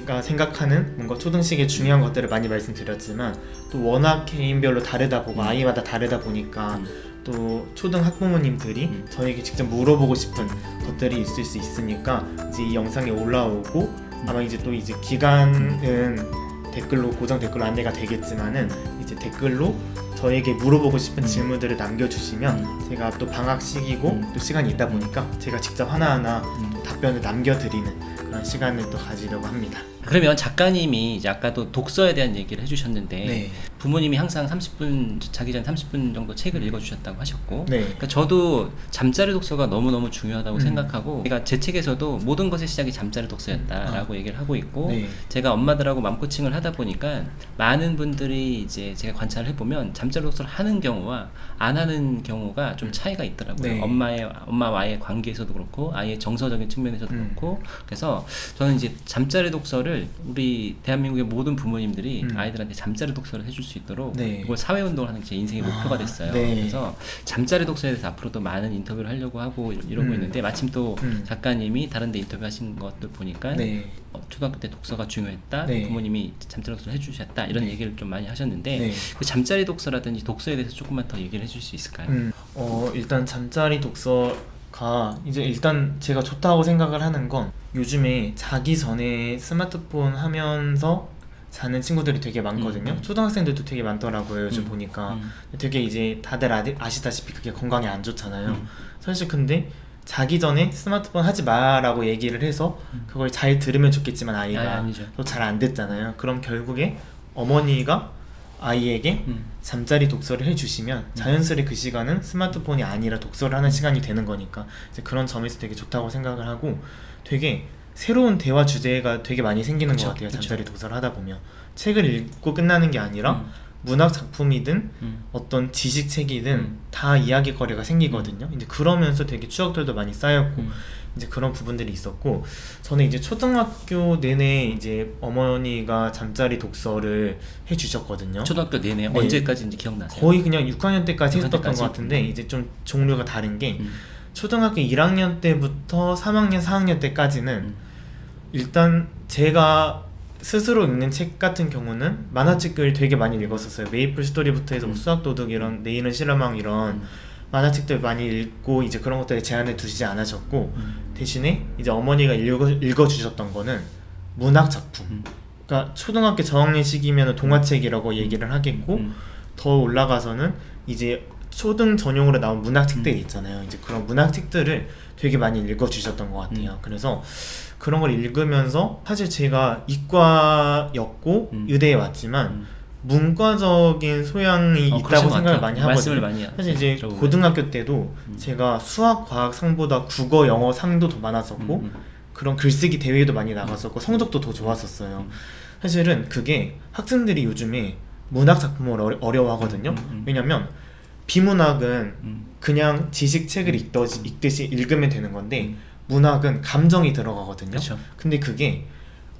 제가 생각하는 뭔가 초등식의 중요한 것들을 많이 말씀드렸지만 또 워낙 개인별로 다르다 보고 음. 아이마다 다르다 보니까 음. 또 초등 학부모님들이 음. 저에게 직접 물어보고 싶은 것들이 있을 수 있으니까 이제 이 영상에 올라오고 아마 이제 또 이제 기간은 댓글로 고정 댓글로 안내가 되겠지만은 이제 댓글로 저에게 물어보고 싶은 음. 질문들을 남겨주시면 제가 또 방학 시기고 음. 또 시간이 있다 보니까 제가 직접 하나하나 음. 답변을 남겨드리는 그런 시간을 또 가지려고 합니다. 그러면 작가님이 이제 아까도 독서에 대한 얘기를 해주셨는데 네. 부모님이 항상 30분 자기 전에 30분 정도 책을 읽어주셨다고 하셨고 네. 그러니까 저도 잠자리 독서가 너무 너무 중요하다고 음. 생각하고 제가 제 책에서도 모든 것의 시작이 잠자리 독서였다라고 얘기를 하고 있고 네. 제가 엄마들하고 맘코칭을 하다 보니까 많은 분들이 이제 제가 관찰을 해보면 잠자리 독서를 하는 경우와 안 하는 경우가 좀 차이가 있더라고요. 네. 엄마의 엄마와의 관계에서도 그렇고 아이의 정서적인 측면에서도 음. 그렇고 그래서 저는 이제 잠자리 독서를 우리 대한민국의 모든 부모님들이 음. 아이들한테 잠자리 독서를 해줄 수 있도록 네. 이걸 사회 운동을 하는 게 제 인생의 목표가 아, 됐어요. 네. 그래서 잠자리 독서에 대해서 앞으로도 많은 인터뷰를 하려고 하고 이러- 이러고 음. 있는데 마침 또 음. 작가님이 다른 데 인터뷰 하신 것들 보니까 네. 어, 초등학교 때 독서가 중요했다. 네. 부모님이 잠자리 독서를 해주셨다. 이런 얘기를 좀 많이 하셨는데 네. 그 잠자리 독서라든지 독서에 대해서 조금만 더 얘기를 해줄 수 있을까요? 음, 어, 일단 잠자리 독서 가 이제 일단 제가 좋다고 생각을 하는 건 요즘에 자기 전에 스마트폰 하면서 자는 친구들이 되게 많거든요. 음. 초등학생들도 되게 많더라고요. 요즘 음. 보니까 음. 되게 이제 다들 아시다시피 그게 건강에 안 좋잖아요. 음. 사실 근데 자기 전에 스마트폰 하지 마라고 얘기를 해서 음. 그걸 잘 들으면 좋겠지만 아이가. 또 잘 안 됐잖아요. 그럼 결국에 어머니가 아이에게 음. 잠자리 독서를 해주시면 자연스레 그 시간은 스마트폰이 아니라 독서를 하는 시간이 되는 거니까 이제 그런 점에서 되게 좋다고 생각을 하고 되게 새로운 대화 주제가 되게 많이 생기는 그쵸, 것 같아요. 그쵸. 잠자리 독서를 하다 보면 책을 읽고 끝나는 게 아니라 음. 문학 작품이든 음. 어떤 지식 책이든 음. 다 이야기거리가 생기거든요. 이제 그러면서 되게 추억들도 많이 쌓였고 음. 이제 그런 부분들이 있었고 저는 이제 초등학교 내내 이제 어머니가 잠자리 독서를 해주셨거든요. 초등학교 내내 네. 언제까지인지 기억나세요? 거의 그냥 6학년 때까지 6학년 했었던 때까지? 것 같은데 이제 좀 종류가 다른 게 음. 초등학교 1학년 때부터 3학년, 4학년 때까지는 음. 일단 제가 스스로 읽는 책 같은 경우는 만화책을 되게 많이 읽었었어요. 메이플 스토리부터 해서 뭐 음. 수학 도둑 이런 내일은 실험왕 이런 음. 만화책들 많이 읽고 이제 그런 것들에 제한을 두시지 않으셨고 음. 대신에 이제 어머니가 읽어, 읽어주셨던 거는 문학 작품. 음. 그러니까 초등학교 저학년 시기면 동화책이라고 얘기를 하겠고 음. 더 올라가서는 이제 초등 전용으로 나온 문학 책들이 음. 있잖아요. 이제 그런 문학 책들을 되게 많이 읽어주셨던 것 같아요. 음. 그래서 그런 걸 읽으면서 사실 제가 이과였고 음. 의대에 왔지만 음. 문과적인 소양이 어, 있다고 생각을. 많이 하거든요. 많이 사실 이제 들어보면. 고등학교 때도 음. 제가 수학, 과학 상보다 국어, 영어 상도 더 많았었고 음. 그런 글쓰기 대회도 많이 나갔었고 성적도 더 좋았었어요. 음. 사실은 그게 학생들이 요즘에 문학 작품을 어려, 어려워하거든요. 음, 음. 왜냐면 비문학은 음. 그냥 지식 책을 읽듯이, 읽듯이 읽으면 되는 건데 문학은 감정이 들어가거든요. 그렇죠. 근데 그게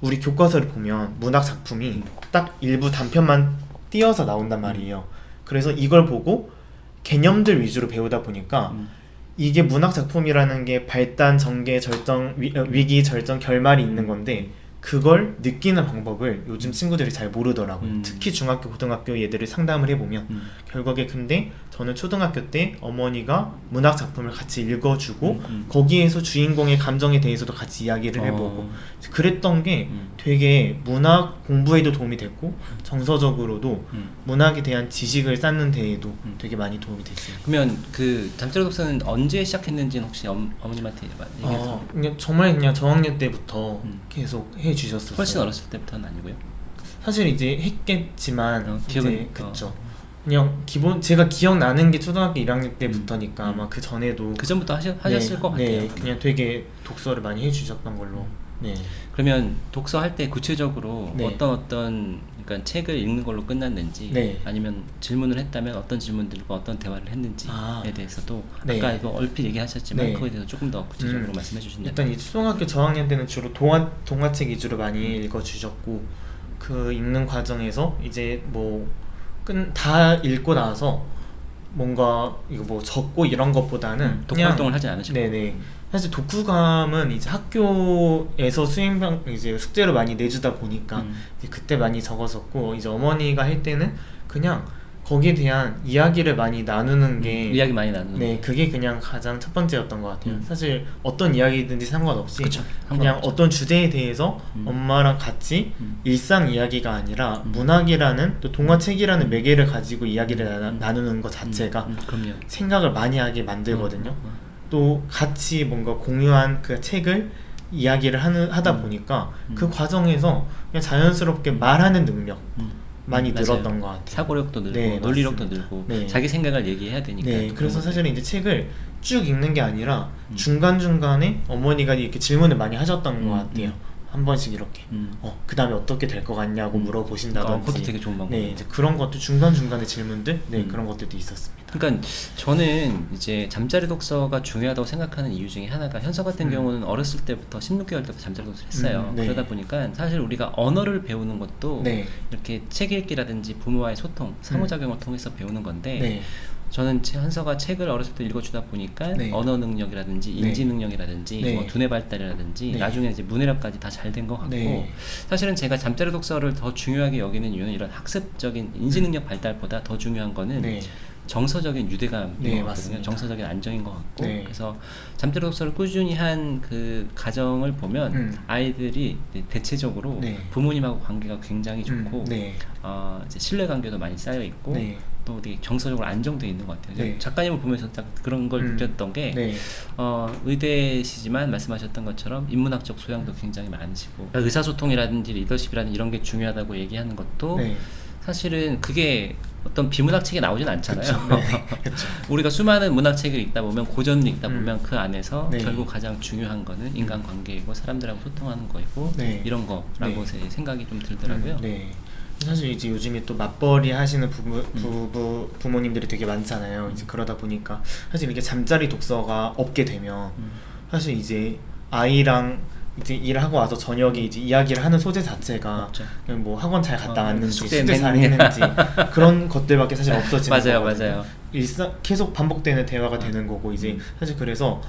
우리 교과서를 보면 문학 작품이 음. 딱 일부 단편만 띄어서 나온단 말이에요. 그래서 이걸 보고 개념들 위주로 배우다 보니까 음. 이게 문학 작품이라는 게 발단, 전개, 절정, 위, 어, 위기, 절정, 결말이 있는 건데 그걸 느끼는 방법을 요즘 친구들이 잘 모르더라고요. 음. 특히 중학교, 고등학교 얘들을 상담을 해보면 음. 결국에 근데 저는 초등학교 때 어머니가 문학 작품을 같이 읽어주고 음, 음. 거기에서 주인공의 감정에 대해서도 같이 이야기를 해보고 어. 그랬던 게 음. 되게 문학 공부에도 도움이 됐고 정서적으로도 음. 문학에 대한 지식을 쌓는 데에도 음. 되게 많이 도움이 됐어요. 그러면 그 잠자리 독서는 언제 시작했는지는 혹시 엄, 어머님한테 얘기해서 어, 그냥 정말 그냥 저학년 때부터 음. 계속 해 주셨었어요. 훨씬 어렸을 때부터는 아니고요. 사실 이제 했겠지만 어, 이제 기억은- 그쵸. 그냥 기본 제가 기억나는 게 초등학교 1학년 때부터니까 음. 아마 그 전에도 그 전부터 하셨, 하셨을 네, 것 같아요. 네, 그냥 되게 독서를 많이 해주셨던 걸로. 네. 그러면 독서할 때 구체적으로 네. 어떤 어떤 그러니까 책을 읽는 걸로 끝났는지 네. 아니면 질문을 했다면 어떤 질문들과 어떤 대화를 했는지에 아. 대해서도 네. 아까 이거 얼핏 얘기하셨지만 네. 그거에 대해서 조금 더 구체적으로 음, 말씀해 주신다면 일단 이 초등학교 저학년 때는 주로 동화 동화책 위주로 많이 읽어 주셨고 그 읽는 과정에서 이제 뭐 뭐다 읽고 나서 뭔가 이거 뭐 적고 이런 것보다는 음, 독 활동을 하지 않으셨고 네네 사실 독후감은 이제 학교에서 수행평 이제 숙제로 많이 내주다 보니까 음. 그때 많이 적었었고 이제 어머니가 할 때는 그냥 거기에 대한 이야기를 많이 나누는 게 이야기 많이 나누는 네 거. 그게 그냥 가장 첫 번째였던 것 같아요. 음. 사실 어떤 이야기든지 상관없이 그쵸, 그냥 상관없죠. 어떤 주제에 대해서 음. 엄마랑 같이 음. 일상 이야기가 아니라 음. 문학이라는 또 동화책이라는 매개를 가지고 이야기를 나, 음. 나누는 것 자체가 음, 음, 그럼요. 생각을 많이 하게 만들거든요. 음, 음, 또 같이 뭔가 공유한 그 책을 이야기를 하는 하다 음. 보니까 음. 그 과정에서 그냥 자연스럽게 말하는 능력 음. 많이 맞아요. 늘었던 것 같아요. 사고력도 늘고 네, 논리력도 맞습니다. 늘고 네. 자기 생각을 얘기해야 되니까. 네, 또 그래서 사실은 이제 책을 쭉 읽는 게 아니라 음. 중간 중간에 어머니가 이렇게 질문을 많이 하셨던 음, 것 같아요. 음. 한 번씩 이렇게 음. 어, 그 다음에 어떻게 될 것 같냐고 음. 물어보신다든지. 어, 그것도 되게 좋은 방법이에요. 네, 이제 그런 것도 중간 중간에 질문들, 네 음. 그런 것들도 있었습니다. 그러니까 저는 이제 잠자리 독서가 중요하다고 생각하는 이유 중에 하나가 현서 같은 음. 경우는 어렸을 때부터 16개월 때부터 잠자리 독서를 했어요. 음, 네. 그러다 보니까 사실 우리가 언어를 배우는 것도 네, 이렇게 책 읽기라든지 부모와의 소통, 상호작용을 통해서 배우는 건데 네, 저는 제- 현서가 책을 어렸을 때 읽어주다 보니까 네. 언어 능력이라든지 네. 인지 능력이라든지 네. 뭐 두뇌 발달이라든지 네. 나중에 이제 문해력까지 다 잘 된 것 같고 네. 사실은 제가 잠자리 독서를 더 중요하게 여기는 이유는 이런 학습적인 인지 능력 발달보다 더 중요한 거는 네, 정서적인 유대감인 네, 것 같거든요. 정서적인 안정인 것 같고 네. 그래서 잠자리 독서를 꾸준히 한 그 가정을 보면 음. 아이들이 대체적으로 네. 부모님하고 관계가 굉장히 좋고 음, 네, 어, 이제 신뢰 관계도 많이 쌓여 있고 네, 또 되게 정서적으로 안정돼 있는 것 같아요. 네. 작가님을 보면서 딱 그런 걸 음. 느꼈던 게 네, 어, 의대시지만 말씀하셨던 것처럼 인문학적 소양도 굉장히 많으시고 의사소통이라든지 리더십이라든지 이런 게 중요하다고 얘기하는 것도 네, 사실은 그게 어떤 비문학 책에 나오진 않잖아요. 네. 우리가 수많은 문학 책을 읽다 보면 고전을 읽다 음. 보면 그 안에서 네. 결국 가장 중요한 거는 인간관계이고 사람들하고 소통하는 거이고 네. 이런 거라고 네. 제 생각이 좀 들더라고요. 음, 네. 사실 이제 요즘에 또 맞벌이 하시는 부부, 음. 부부 부모님들이 되게 많잖아요. 이제 그러다 보니까 사실 이게 잠자리 독서가 없게 되면 음. 사실 이제 아이랑 이제 일하고 와서 저녁에 이제 이야기를 하는 소재 자체가 없죠. 그냥 뭐 학원 잘 갔다 어, 왔는지 숙제 숙제 잘. 했는지 그런 것들밖에 사실 없어지는 맞아요, 거거든요. 맞아요. 일상 계속 반복되는 대화가 되는 거고 이제 사실 그래서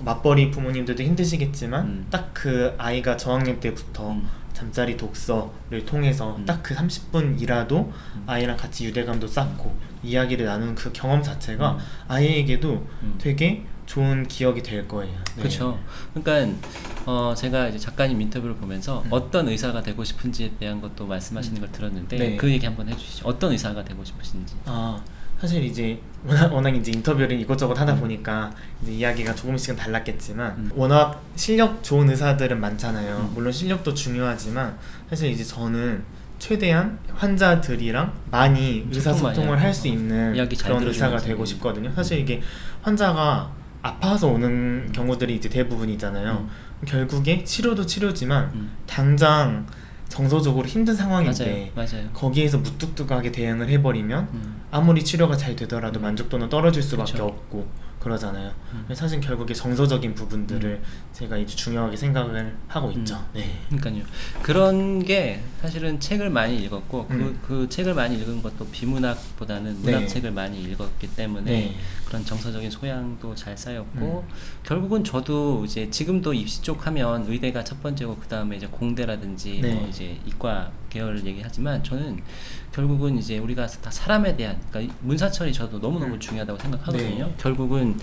맞벌이 부모님들도 힘드시겠지만 음. 딱 그 아이가 저학년 때부터 음. 잠자리 독서를 통해서 음. 딱그 30분이라도 아이랑 같이 유대감도 쌓고 이야기를 나누는 그 경험 자체가 음. 아이에게도 음. 되게 좋은 기억이 될 거예요. 네. 그렇죠. 그러니까 어, 제가 이제 작가님 인터뷰를 보면서 음. 어떤 의사가 되고 싶은지에 대한 것도 말씀하시는 걸 들었는데 네. 그 얘기 한번 해주시죠. 어떤 의사가 되고 싶으신지. 아 사실 이제 워낙, 워낙 이제 인터뷰를 이것저것 하다 보니까 이제 이야기가 조금씩은 달랐겠지만 음. 워낙 실력 좋은 의사들은 많잖아요. 음. 물론 실력도 중요하지만 사실 이제 저는 최대한 환자들이랑 많이 소통 의사소통을 많이 할수 하고. 있는 그런. 의사가 되고 싶거든요. 사실 이게 환자가 아파서 오는 경우들이 이제 대부분이잖아요. 결국에 치료도 치료지만 음. 당장 정서적으로 힘든 상황인데 맞아요, 맞아요. 거기에서 무뚝뚝하게 대응을 해버리면 음. 아무리 치료가 잘 되더라도 만족도는 떨어질 수밖에 그쵸. 없고 그러잖아요. 음. 사실 결국에 정서적인 부분들을 제가 이제 중요하게 생각을 하고 있죠. 음. 네. 그러니까요. 그런 게 사실은 책을 많이 읽었고 음. 그, 그 책을 많이 읽은 것도 비문학보다는 네. 문학책을 많이 읽었기 때문에 네. 그런 정서적인 소양도 잘 쌓였고 음. 결국은 저도 이제 지금도 입시 쪽 하면 의대가 첫 번째고 그 다음에 이제 공대라든지 네. 뭐 이제 이과 계열을 얘기하지만 저는 결국은 이제 우리가 다 사람에 대한 그러니까 문사철이 저도 너무 너무 음. 중요하다고 생각하거든요. 네. 결국은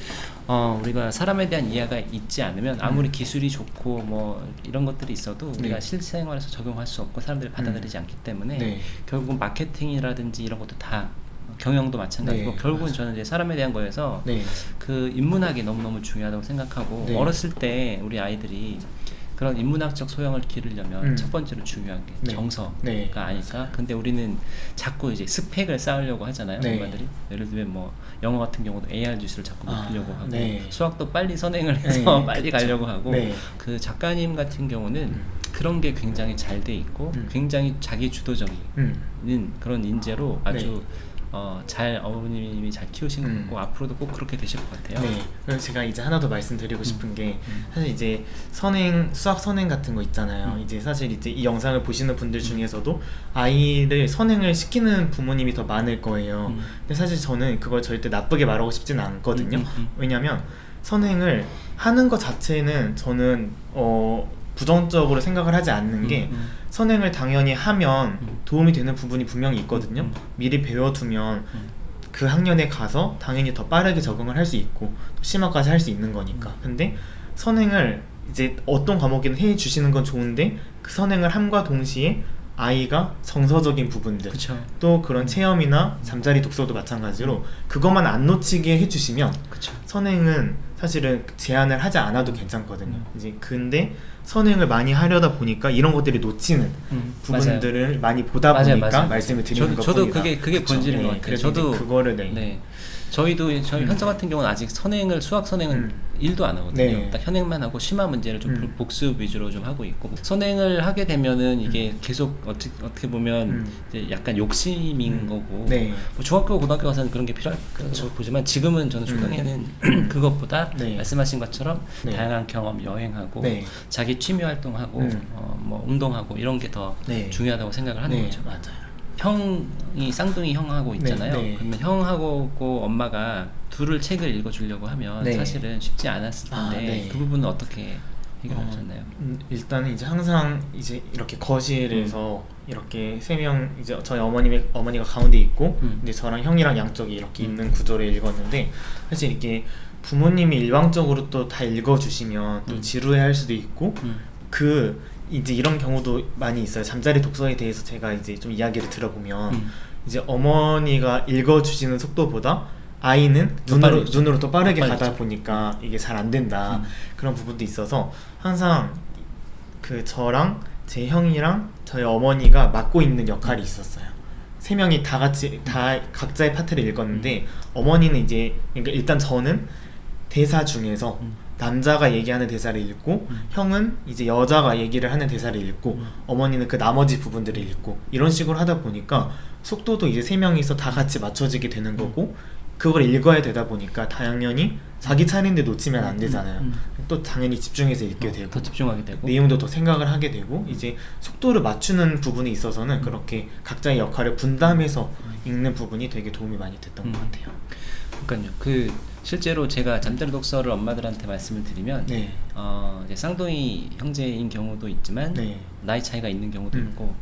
어 우리가 사람에 대한 이해가 있지 않으면 아무리 음. 기술이 좋고 뭐 이런 것들이 있어도 우리가 네. 실생활에서 적용할 수 없고 사람들이 받아들이지 않기 때문에 네. 결국은 마케팅이라든지 이런 것도 다 경영도 마찬가지고 네, 결국은 맞아요. 저는 이제 사람에 대한 거에서 네. 그 인문학이 너무너무 중요하다고 생각하고 네. 어렸을 때 우리 아이들이 그런 인문학적 소양을 기르려면 음. 첫 번째로 중요한 게 네. 정서가 네. 아닐까. 근데 우리는 자꾸 이제 스펙을 쌓으려고 하잖아요. 네. 엄마들이 예를 들면 뭐 영어 같은 경우도 AR 지수를 자꾸 아, 높이려고 하고 네. 수학도 빨리 선행을 해서 네, 빨리 그쵸. 가려고 하고 네. 그 작가님 같은 경우는 음. 그런 게 굉장히 잘 돼 있고 음. 굉장히 자기 주도적인 음. 그런 인재로 아주 네. 어, 잘 어머님이 잘 키우신 것 음. 같고 앞으로도 꼭 그렇게 되실 것 같아요. 네. 그래서 제가 이제 하나 더 말씀드리고 싶은 게 음. 사실 이제 선행 수학 선행 같은 거 있잖아요. 음. 이제 사실 이제 이 영상을 보시는 분들 중에서도 아이를 선행을 시키는 부모님이 더 많을 거예요. 음. 근데 사실 저는 그걸 절대 나쁘게 말하고 싶지는 않거든요. 음, 음, 음. 왜냐면 선행을 하는 것 자체는 저는 어 부정적으로 생각을 하지 않는 게 음, 음. 선행을 당연히 하면 음. 도움이 되는 부분이 분명히 있거든요. 음. 미리 배워두면 음. 그 학년에 가서 당연히 더 빠르게 적응을 할 수 있고 또 심화까지 할 수 있는 거니까. 음. 근데 선행을 이제 어떤 과목이든 해 주시는 건 좋은데 그 선행을 함과 동시에 아이가 정서적인 부분들 그쵸. 또 그런 체험이나 잠자리 독서도 마찬가지로 그것만 안 놓치게 해주시면 그쵸. 선행은 사실은 제한을 하지 않아도 괜찮거든요. 음. 이제 근데 선행을 많이 하려다 보니까 이런 것들이 놓치는 음, 부분들을 많이 보다 맞아요, 보니까 맞아요. 말씀을 드리는 저도- 것 저도 뿐이다. 그게- 그게 그쵸? 본질인 네, 것 같아요. 저도- 그거를 네. 네. 저희도 저희 음. 현서 같은 경우는 아직 선행을 수학 선행은 음. 일도 안 하거든요. 네. 딱 현행만 하고 심화 문제를 좀 음. 복습 위주로 좀 하고 있고 선행을 하게 되면은 이게 계속 어떻게 어떻게 보면 음. 이제 약간 욕심인 음. 거고 네. 뭐 중학교 고등학교 가서는 그런 게 필요할 거 보지만 지금은 저는 초등에는 그것보다 네. 말씀하신 것처럼 네. 다양한 경험 여행하고 네. 자기 취미 활동하고 음. 어, 뭐 운동하고 이런 게더 네. 중요하다고 생각을 하는 네, 거죠. 맞아요. 형이 쌍둥이 형하고 있잖아요. 네, 네. 그러면 형하고 엄마가 둘을 책을 읽어주려고 하면 네. 사실은 쉽지 않았을 아, 텐데 네. 그 부분은 어떻게 해결하셨나요? 음, 일단 이제 항상 이제 이렇게 거실에서 이렇게 세 명 이제 저희 어머님의 어머니가 가운데 있고 음. 이제 저랑 형이랑 양쪽에 이렇게 음. 있는 구조를 읽었는데 사실 이렇게 부모님이 일방적으로 또 다 읽어주시면 또 음. 지루해할 수도 있고 음. 그 이제 이런 경우도 많이 있어요. 잠자리 독서에 대해서 제가 이제 좀 이야기를 들어보면 음. 이제 어머니가 읽어주시는 속도보다 아이는 더 눈으로 읽죠. 눈으로 또 빠르게 가다. 보니까 이게 잘 안 된다 음. 그런 부분도 있어서 항상 그 저랑 제 형이랑 저희 어머니가 맡고 있는 역할이 있었어요. 세 명이 다 같이 다 각자의 파트를 읽었는데 어머니는 이제 그러니까 일단 저는 대사 중에서 음. 남자가 얘기하는 대사를 읽고 음. 형은 이제 여자가 얘기를 하는 대사를 읽고 음. 어머니는 그 나머지 부분들을 읽고 이런 식으로 하다 보니까 속도도 이제 세 명이서 다 같이 맞춰지게 되는 거고 그걸 읽어야 되다 보니까 당연히 자기 차례인데 놓치면 안 되잖아요. 음. 또 당연히 집중해서 읽게 어, 되고 더 집중하게 되고 내용도 더 생각을 하게 되고 이제 속도를 맞추는 부분에 있어서는 그렇게 각자의 역할을 분담해서 읽는 부분이 되게 도움이 많이 됐던 음. 것 같아요. 그러니까요. 그 실제로 제가 잠자리 독서를 엄마들한테 말씀을 드리면 네. 어, 이제 쌍둥이 형제인 경우도 있지만 네. 나이 차이가 있는 경우도 음. 있고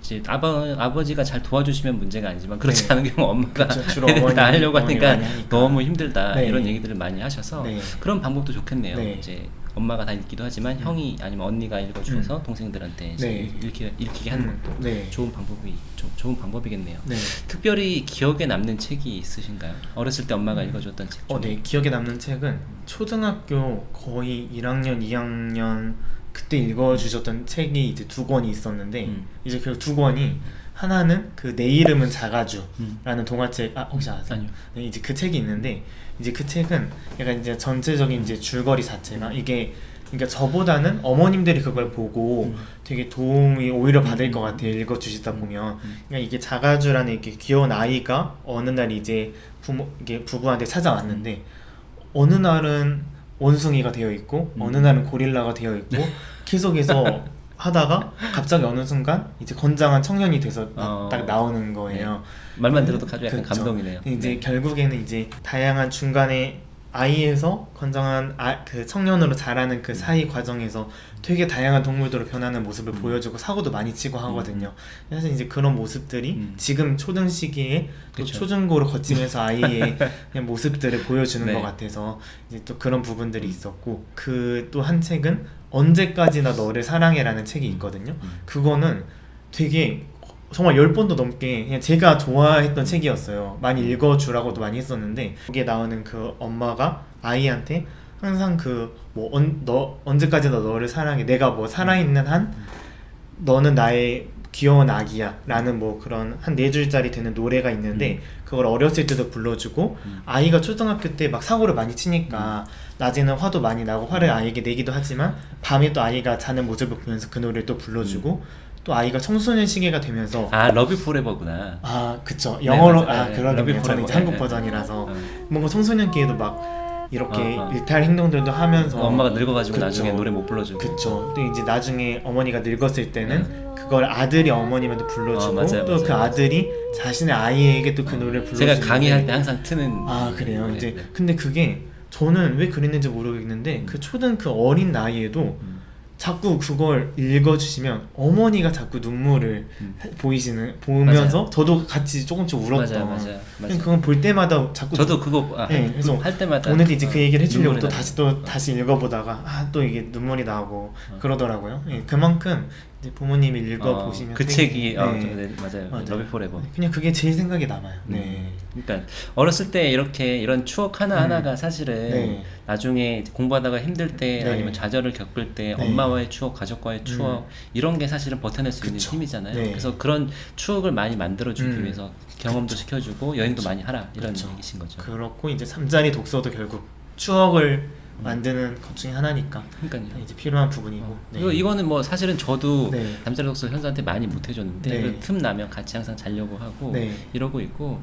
이제 아버 아버지가 잘 도와주시면 문제가 아니지만 그렇지 네. 않은 경우 엄마가 주로 애들 다 하려고 하니까. 너무 힘들다 네. 이런 얘기들을 많이 하셔서 네. 그런 방법도 좋겠네요. 네. 이제 엄마가 다 읽기도 하지만 형이 아니면 언니가 읽어주어서 음. 동생들한테 이제 네. 읽히, 읽히게 하는 음, 것도 네. 좋은 방법이 조, 좋은 방법이겠네요. 네. 특별히 기억에 남는 책이 있으신가요? 어렸을 때 엄마가 읽어줬던 책 중에 어, 네. 기억에 남는 책은 초등학교 거의 1학년, 2학년 그때 읽어주셨던 책이 이제 두 권이 있었는데 음. 이제 그 두 권이 하나는 그 내 이름은 자가주라는 음. 동화책 아 혹시 아세요? 아니요. 네, 이제 그 책이 있는데 이제 그 책은 약간 이제 전체적인 이제 줄거리 자체가 이게 그러니까 저보다는 어머님들이 그걸 보고 음. 되게 도움이 오히려 받을 음. 것 같아요 읽어 주시다 보면 음. 그러니까 이게 자가주라는 이렇게 귀여운 아이가 어느 날 이제 부모 이게 부부한테 찾아왔는데 어느 날은 원숭이가 되어 있고 음. 어느 날은 고릴라가 되어 있고 계속해서 하다가 갑자기 어느 순간 이제 건장한 청년이 돼서 딱- 어. 딱 나오는 거예요. 말만 들어도 아주 약간 그쵸. 감동이네요. 이제 네. 결국에는 이제 다양한 중간에 아이에서 건장한 아, 그 청년으로 자라는 그 사이 과정에서 되게 다양한 동물들로 변하는 모습을 음. 보여주고 사고도 많이 치고 하거든요. 사실 이제 그런 모습들이 음. 지금 초등 시기에 또 그쵸. 초중고로 거치면서 아이의 그냥 모습들을 보여주는 네. 것 같아서 이제 또 그런 부분들이 있었고 그 또 한 책은 언제까지나 너를 사랑해라는 책이 있거든요. 음. 그거는 되게 정말 열 번도 넘게 그냥 제가 좋아했던 책이었어요. 많이 읽어주라고도 많이 했었는데 거기에 나오는 그 엄마가 아이한테 항상 그뭐너 언제까지나 너를 사랑해? 내가 뭐 살아있는 한 너는 나의 귀여운 아기야 라는 뭐 그런 한 네 줄짜리 되는 노래가 있는데 그걸 어렸을 때도 불러주고 음. 아이가 초등학교 때 막 사고를 많이 치니까 낮에는 화도 많이 나고 화를 아이에게 내기도 하지만 밤에 또 아이가 자는 모습을 보면서 그 노래를 또 불러주고 또 아이가 청소년 시기가 되면서 아 러브 포레버구나. 아 그쵸 영어로 맞아요. 아 네, 그러네요 저는 포레버. 이제 한국 네. 버전이라서 어. 뭔가 청소년기에도 막 이렇게 어, 어. 일탈 행동들도 하면서 엄마가 늙어가지고 그쵸. 나중에 노래 못 불러주고. 그쵸 또 이제 나중에 어머니가 늙었을 때는 그걸 아들이 어머님한테 불러주고 어, 맞아요, 또 그 맞아요. 아들이 자신의 아이에게 또 그 노래를 불러주고 제가 강의할 때 항상 트는. 아 그래요 네, 이제 네. 근데 그게 저는 왜 그랬는지 모르겠는데 그 초등 그 어린 나이에도 음. 자꾸 그걸 읽어주시면 어머니가 자꾸 눈물을 음. 보이시는 보면서 저도 같이 조금씩 울었던 맞아요, 맞아요, 맞아요. 그건 볼 때마다 자꾸 저도 그거 아, 네, 그래서 할 때마다 오늘 이제 그 어, 얘기를 해주려고 또. 다시 또 다시 읽어보다가 아 또 이게 눈물이 나고 어. 그러더라고요. 예, 그만큼 이제 부모님이 읽어 보시면 어, 그 되게- 책이 어, 네, 네, 맞아요. 맞아요. 러비 포레버. 그냥 그게 제일 생각이 남아요. 네. 그러니까 어렸을 때 이렇게 이런 추억 하나 하나가 사실은 네. 나중에 공부하다가 힘들 때 네. 아니면 좌절을 겪을 때 네. 엄마와의 추억, 가족과의 추억 이런 게 사실은 버텨낼 수 있는 그쵸. 힘이잖아요. 네. 그래서 그런 추억을 많이 만들어 주기 음. 위해서 경험도 시켜주고 여행도 많이 하라 이런 그쵸. 얘기신 거죠. 그렇고 이제 잠자리 독서도 결국 추억을 만드는 것 중에 하나니까 그러니까요. 이제 필요한 부분이고. 어. 네. 그리고 이거는 뭐 사실은 저도 네. 잠자리 독서 현수한테 많이 못 해줬는데 네. 그틈 나면 같이 항상 자려고 하고 네. 이러고 있고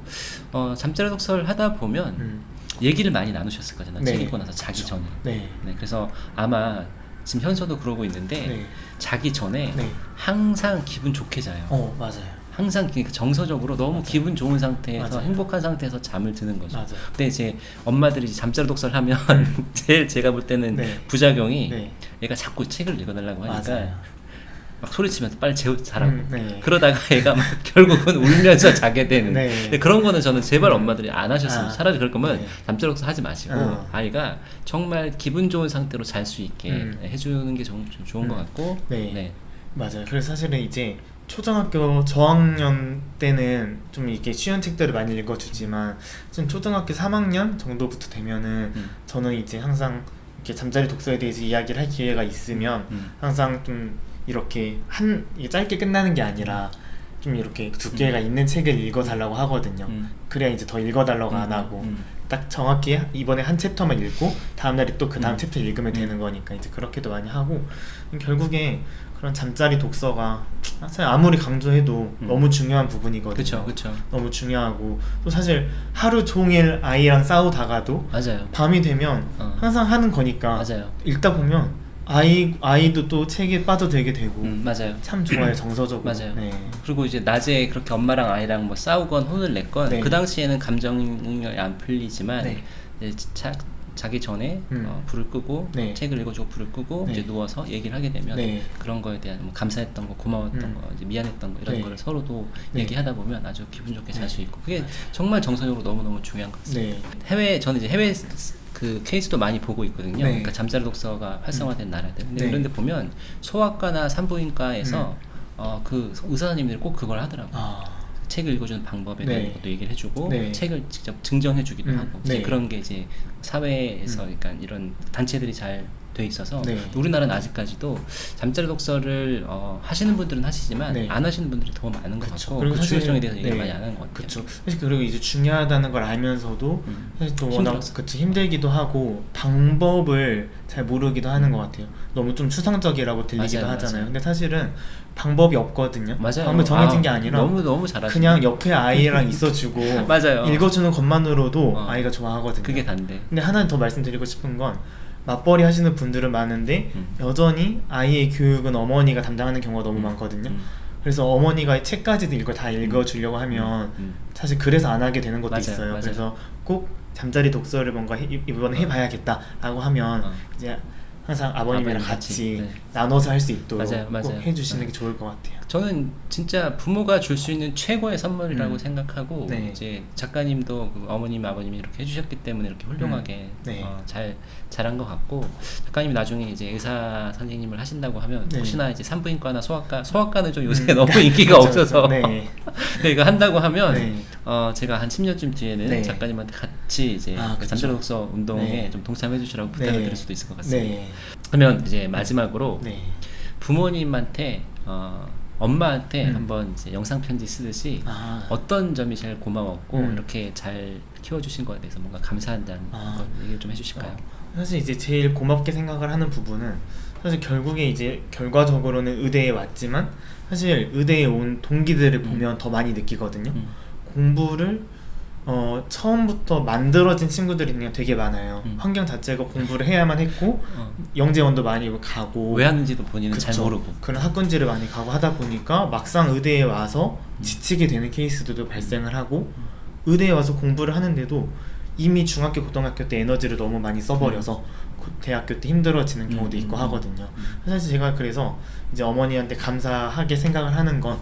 어, 잠자리 독서를 하다 보면 음. 얘기를 많이 나누셨을 거잖아요. 네. 책 읽고 나서 자기 전에. 네. 네, 그래서 아마 지금 현서도 그러고 있는데 네. 자기 전에 네. 항상 기분 좋게 자요. 어 맞아요. 항상 그러니까 정서적으로 너무 기분 좋은 상태에서 맞아요. 행복한 상태에서 잠을 드는 거죠. 맞아요. 근데 이제 엄마들이 잠자리 독서를 하면 제일 제가 볼 때는 네. 부작용이 네. 얘가 자꾸 책을 읽어달라고 하니까 맞아요. 막 소리치면서 빨리 재우 자라고 음, 네. 그러다가 얘가 막 결국은 울면서 자게 되는 네. 그런 거는 저는 제발 엄마들이 안 하셨으면 아, 차라리 그럴 거면 네. 잠자리 독서 하지 마시고 어. 아이가 정말 기분 좋은 상태로 잘 수 있게 음. 해주는 게좀 좋은 음. 것 같고 네. 맞아요. 그래서 사실은 이제 초등학교 저학년 때는 좀 이렇게 쉬운 책들을 많이 읽어주지만 좀 초등학교 3학년 정도부터 되면은 음. 저는 이제 항상 이렇게 잠자리 독서에 대해서 이야기를 할 기회가 있으면 음. 항상 좀 이렇게 한 이게 짧게 끝나는 게 아니라 좀 이렇게 두께가 있는 책을 읽어달라고 하거든요. 음. 그래야 이제 더 읽어달라고 안 음, 하고 음. 딱 정확히 이번에 한 챕터만 읽고 다음 날에 또 그 다음 음. 챕터 읽으면 음. 되는 거니까 이제 그렇게도 많이 하고 결국에 그런 잠자리 독서가 사실 아무리 강조해도 음. 너무 중요한 부분이거든요. 그쵸 그쵸 너무 중요하고 또 사실 하루 종일 아이랑 싸우다가도 맞아요 밤이 되면 어. 항상 하는 거니까 맞아요 읽다 보면 아이 아이도 또 책에 빠져들게 되고 음, 맞아요 참 좋아요 정서적으로. 맞아요. 네. 그리고 이제 낮에 그렇게 엄마랑 아이랑 뭐 싸우건 혼을 냈건 네. 그 당시에는 감정이 안 풀리지만 네. 이제 자, 자기 전에 음. 어, 불을 끄고 네. 책을 읽어주고 불을 끄고 네. 이제 누워서 얘기를 하게 되면 네. 그런 거에 대한 뭐 감사했던 거 고마웠던 음. 거 이제 미안했던 거 이런 네. 거를 서로도 네. 얘기하다 보면 아주 기분 좋게 잘 네. 수 있고 그게 정말 정서적으로 너무 너무 중요한 것 같습니다. 네. 해외 저는 이제 해외 그 케이스도 많이 보고 있거든요. 네. 그러니까 잠자리 독서가 활성화된 나라들. 근데 네. 이런데 보면 소아과나 산부인과에서 어, 그 의사 선생님들이 꼭 그걸 하더라고. 요 아. 책을 읽어주는 방법에 네. 대한 것도 얘기를 해주고 네. 책을 직접 증정해주기도 음, 하고 네. 그런 게 이제 사회에서 음. 그러니까 이런 단체들이 잘 돼 있어서 네. 우리나라는 아직까지도 잠자리 독서를 어, 하시는 분들은 하시지만 네. 안 하시는 분들이 더 많은 것 그쵸. 같고 그리고 그 사실- 중요성에 대해서 얘기를 네. 많이 안 하는 것 같아요. 그렇죠. 사실 그리고 이제 중요하다는 걸 알면서도 음. 사실 또 워낙 힘들었어. 힘들기도 하고 방법을 잘 모르기도 하는 것 같아요. 너무 좀 추상적이라고 들리기도 맞아요, 하잖아요. 맞아요. 근데 사실은 방법이 없거든요. 맞아요. 방법이 정해진 아, 게 아니라 너무 너무 잘하시네. 그냥 옆에 아이랑 있어주고 맞아요. 읽어주는 것만으로도 어. 아이가 좋아하거든요. 그게 단데. 근데 하나 더 말씀드리고 싶은 건 맞벌이 하시는 분들은 많은데 음. 여전히 아이의 교육은 어머니가 담당하는 경우가 너무 음. 많거든요. 음. 그래서 어머니가 책까지도 이걸 다 읽어주려고 하면 음. 사실 그래서 안 하게 되는 것도 맞아요, 있어요. 맞아요. 그래서 꼭 잠자리 독서를 뭔가 해- 이번에 해봐야겠다라고 하면 어. 이제 항상 아버님이랑 아버님 같이, 같이, 네. 나눠서 할 수 있도록 맞아요, 꼭 맞아요. 해주시는 네. 게 좋을 것 같아요. 저는 진짜 부모가 줄 수 있는 최고의 선물이라고 음. 생각하고 네. 이제 작가님도 그 어머님 아버님이 이렇게 해주셨기 때문에 이렇게 훌륭하게 음. 네. 어, 잘 잘한 것 같고 작가님이 나중에 이제 의사 선생님을 하신다고 하면 네. 혹시나 이제 산부인과나 소아과 소아과는 좀 요새 음. 너무 인기가 없어서. 네. 근데 이거 한다고 하면 네. 어, 제가 한 10년쯤 뒤에는 네. 작가님한테 같이 이제 아, 그. 잠자리 독서 운동에 네. 좀 동참해 주시라고 부탁을 네. 드릴 수도 있을 것 같습니다. 네. 그러면 이제 마지막으로 네. 부모님한테 어, 엄마한테 음. 한번 이제 영상 편지 쓰듯이 아. 어떤 점이 제일 고마웠고 음. 이렇게 잘 키워주신 거에 대해서 뭔가 감사한다는 아. 걸 얘기를 좀 해주실까요? 사실 이제 제일 고맙게 생각을 하는 부분은 사실 결국에 이제 결과적으로는 의대에 왔지만 사실 의대에 온 동기들을 보면 더 많이 느끼거든요. 음. 공부를 어, 처음부터 만들어진 친구들이 그냥 되게 많아요. 음. 환경 자체가 공부를 해야만 했고 어. 영재원도 많이 가고 왜 하는지도 본인은 잘 그쵸. 모르고 그런 학군지를 많이 가고 하다 보니까 막상 의대에 와서 음. 지치게 되는 케이스들도 발생을 하고 의대에 와서 공부를 하는데도 이미 중학교 고등학교 때 에너지를 너무 많이 써버려서 고- 대학교 때 힘들어지는 경우도 음, 있고 음, 하거든요. 음. 사실 제가 그래서 이제 어머니한테 감사하게 생각을 하는 건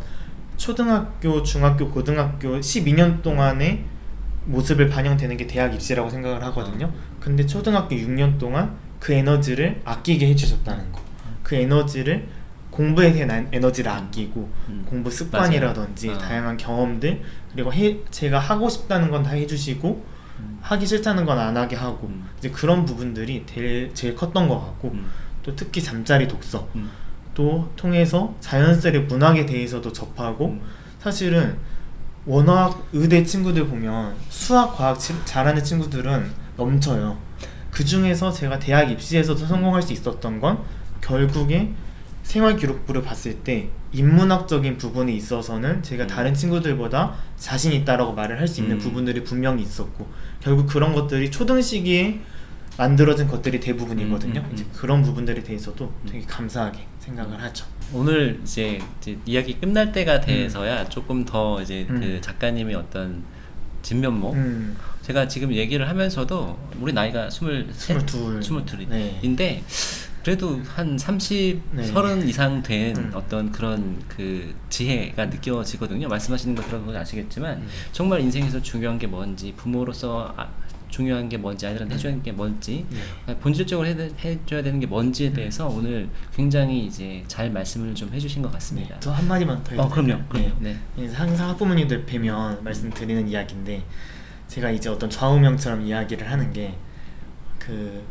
초등학교, 중학교, 고등학교 12년 동안의 모습을 반영되는 게 대학 입시라고 생각을 하거든요. 근데 초등학교 6년 동안 그 에너지를 아끼게 해주셨다는 거. 그 에너지를 공부에 대한 에너지를 아끼고 음. 공부 습관이라든지. 아. 다양한 경험들 그리고 해, 제가 하고 싶다는 건 다 해주시고 음. 하기 싫다는 건 안 하게 하고 음. 이제 그런 부분들이 제일, 제일 컸던 것 같고 음. 또 특히 잠자리 독서 음. 또 통해서 자연스레 문학에 대해서도 접하고 음. 사실은 원어학 의대 친구들 보면 수학 과학 치- 잘하는 친구들은 넘쳐요 그 중에서 제가 대학 입시에서도 성공할 수 있었던 건 결국에 생활 기록부를 봤을 때 인문학적인 부분에 있어서는 제가 음. 다른 친구들보다 자신 있다라고 말을 할 수 있는 음. 부분들이 분명히 있었고 결국 그런 것들이 초등 시기에 만들어진 것들이 대부분이거든요. 음, 음, 음. 이제 그런 부분들에 대해서도 되게 감사하게 생각을 하죠. 오늘 이제, 이제 이야기 끝날 때가 돼서야 조금 더 이제 음. 그 작가님의 어떤 진면목 음, 제가 지금 얘기를 하면서도 우리 나이가 스물셋, 스물둘. 스물둘인데 네. 그래도 한 30, 네. 30 이상 된 음. 어떤 그런 그 지혜가 느껴지거든요. 말씀하시는 거 들어보면 아시겠지만 음. 정말 인생에서 중요한 게 뭔지 부모로서 아, 중요한 게 뭔지 아이들한테 해줘야 하는 게 뭔지 네. 본질적으로 해, 해줘야 되는 게 뭔지에 대해서 오늘 굉장히 이제 잘 말씀을 좀 해주신 것 같습니다. 네. 저 한마디만 더 어, 그럼요. 그럼요. 네. 네. 항상 학부모님들 뵈면 말씀드리는 이야기인데 제가 이제 어떤 좌우명처럼 이야기를 하는 게 그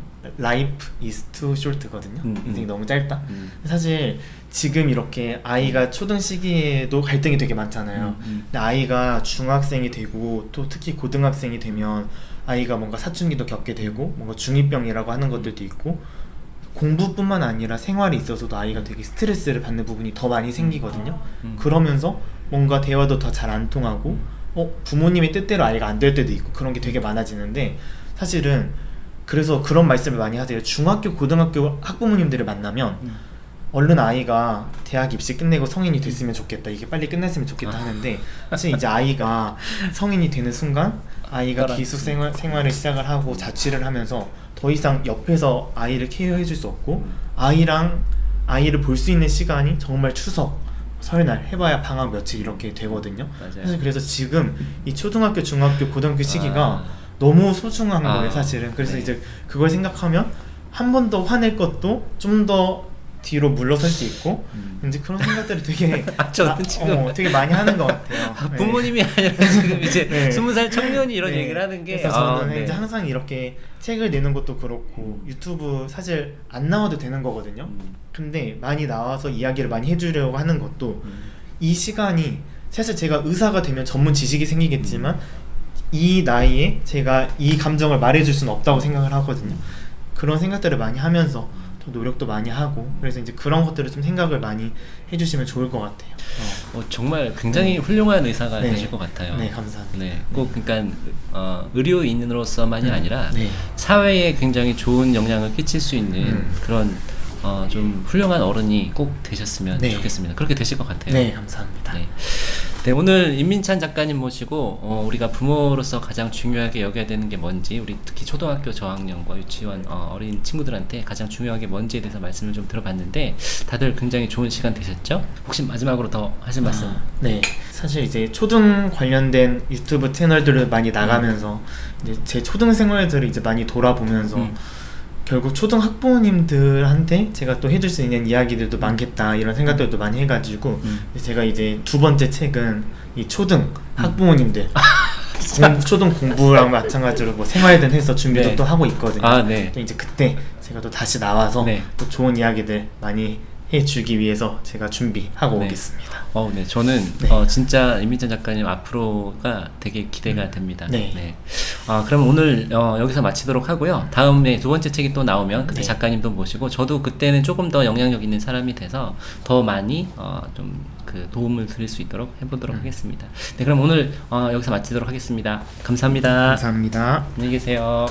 is too short거든요. 음, 인생이 음. 너무 짧다. 음. 사실 지금 이렇게 아이가 초등 시기에도 갈등이 되게 많잖아요. 음, 음. 근데 아이가 중학생이 되고 또 특히 고등학생이 되면 아이가 뭔가 사춘기도 겪게 되고 뭔가 중이병이라고 하는 것들도 있고 공부뿐만 아니라 생활에 있어서도 아이가 되게 스트레스를 받는 부분이 더 많이 생기거든요. 음. 그러면서 뭔가 대화도 더 잘 안 통하고 어 부모님의 뜻대로 아이가 안 될 때도 있고 그런 게 되게 많아지는데 사실은 그래서 그런 말씀을 많이 하세요. 중학교, 고등학교 학부모님들을 만나면 음. 얼른 아이가 대학 입시 끝내고 성인이 됐으면 좋겠다. 이게 빨리 끝났으면 좋겠다 아. 하는데 사실 이제 아이가 성인이 되는 순간 아이가 기숙 생활, 생활을 시작을 하고 자취를 하면서 더 이상 옆에서 아이를 케어해 줄 수 없고 음. 아이랑 아이를 볼 수 있는 시간이 정말 추석, 설날 해봐야 방학 며칠 이렇게 되거든요. 맞아요. 사실 그래서 지금 이 초등학교, 중학교, 고등학교 시기가 아. 너무 소중한 아, 거예요, 사실은. 그래서 네. 이제 그걸 생각하면 한 번 더 화낼 것도 좀 더 뒤로 물러설 수 있고 음. 이제 그런 생각들을 되게 아, 저는 지금- 어, 되게 많이 하는 것 같아요. 아, 네. 부모님이 아니라 지금 이제 네. 스무 살 청년이 이런 네. 얘기를 하는 게 그래서 아, 저는 네. 이제 항상 이렇게 책을 내는 것도 그렇고 유튜브 사실 안 나와도 되는 거거든요. 음. 근데 많이 나와서 이야기를 많이 해주려고 하는 것도 음. 이 시간이 사실 제가 의사가 되면 전문 지식이 생기겠지만 음. 이 나이에 제가 이 감정을 말해줄 수는 없다고 생각을 하거든요. 그런 생각들을 많이 하면서 더 노력도 많이 하고 그래서 이제 그런 것들을 좀 생각을 많이 해주시면 좋을 것 같아요. 어. 어, 정말 굉장히 훌륭한 의사가 네. 되실 것 같아요. 네, 감사합니다. 네, 꼭 그러니까 어, 의료인으로서만이 음, 아니라 네. 사회에 굉장히 좋은 영향을 끼칠 수 있는 음. 그런 어, 좀 훌륭한 어른이 꼭 되셨으면 네. 좋겠습니다. 그렇게 되실 것 같아요. 네, 감사합니다. 네. 네, 오늘 임민찬 작가님 모시고 어, 우리가 부모로서 가장 중요하게 여겨야 되는 게 뭔지 우리 특히 초등학교 저학년과 유치원 어, 린 친구들한테 가장 중요한 게 뭔지에 대해서 말씀을 좀 들어봤는데 다들 굉장히 좋은 시간 되셨죠? 혹시 마지막으로 더 하실 말씀? 아, 네. 사실 이제 초등 관련된 유튜브 채널들을 많이 나가면서 이제 제 초등 생활들을 이제 많이 돌아보면서 음. 결국 초등 학부모님들한테 제가 또 해줄 수 있는 이야기들도 많겠다 이런 생각들도 많이 해가지고 음. 제가 이제 두 번째 책은 이 초등 학부모님들 공- 초등 공부랑 마찬가지로 뭐 생활든 해서 준비도 네. 또 하고 있거든요. 아, 네. 또 이제 그때 제가 또 다시 나와서 네. 또 좋은 이야기들 많이 해주기 위해서 제가 준비하고 네. 오겠습니다. 어, 네. 저는 네. 어, 진짜 임민찬 작가님 앞으로가 되게 기대가 음. 됩니다. 네. 아, 그럼 오늘 어, 여기서 마치도록 하고요. 다음에 두 번째 책이 또 나오면 그때 네. 작가님도 모시고 저도 그때는 조금 더 영향력 있는 사람이 돼서 더 많이 어, 좀 그 도움을 드릴 수 있도록 해보도록 음. 하겠습니다. 네, 그럼 오늘 어, 여기서 마치도록 하겠습니다. 감사합니다. 감사합니다. 안녕히 계세요.